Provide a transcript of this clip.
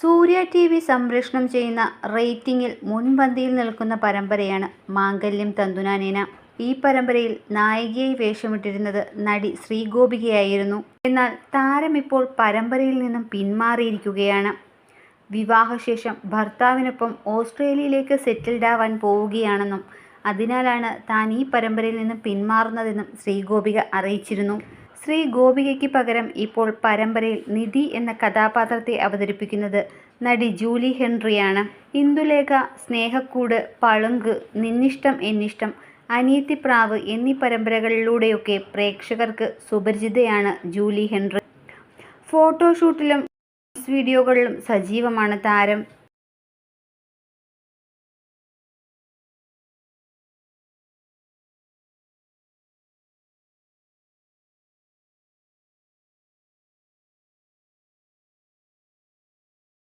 സൂര്യ T V സംപ്രേഷണം ചെയ്യുന്ന റേറ്റിംഗിൽ മുൻപന്തിയിൽ നിൽക്കുന്ന പരമ്പരയാണ് മാംഗല്യം തന്തുനാനേന. ഈ പരമ്പരയിൽ നായികയായി വേഷമിട്ടിരുന്നത് നടി ശ്രീഗോപികയായിരുന്നു. എന്നാൽ താരം ഇപ്പോൾ പരമ്പരയിൽ നിന്നും പിന്മാറിയിരിക്കുകയാണ്. വിവാഹശേഷം ഭർത്താവിനൊപ്പം ഓസ്ട്രേലിയയിലേക്ക് സെറ്റിൽഡ് ആവാൻ പോവുകയാണെന്നും അതിനാലാണ് താൻ ഈ പരമ്പരയിൽ നിന്നും പിന്മാറുന്നതെന്നും ശ്രീഗോപിക അറിയിച്ചിരുന്നു. ശ്രീ ഗോപികയ്ക്ക് പകരം ഇപ്പോൾ പരമ്പരയിൽ നിധി എന്ന കഥാപാത്രത്തെ അവതരിപ്പിക്കുന്നത് നടി ജൂലി ഹെൻറിയാണ് ഇന്ദുലേഖ സ്നേഹക്കൂട് പളുങ്ക് നിന്നിഷ്ടം എന്നിഷ്ടം അനിയത്തിപ്രാവ് എന്നീ പരമ്പരകളിലൂടെയൊക്കെ പ്രേക്ഷകർക്ക് സുപരിചിതയാണ് ജൂലി ഹെൻറി ഫോട്ടോഷൂട്ടിലും വീഡിയോകളിലും സജീവമാണ് താരം.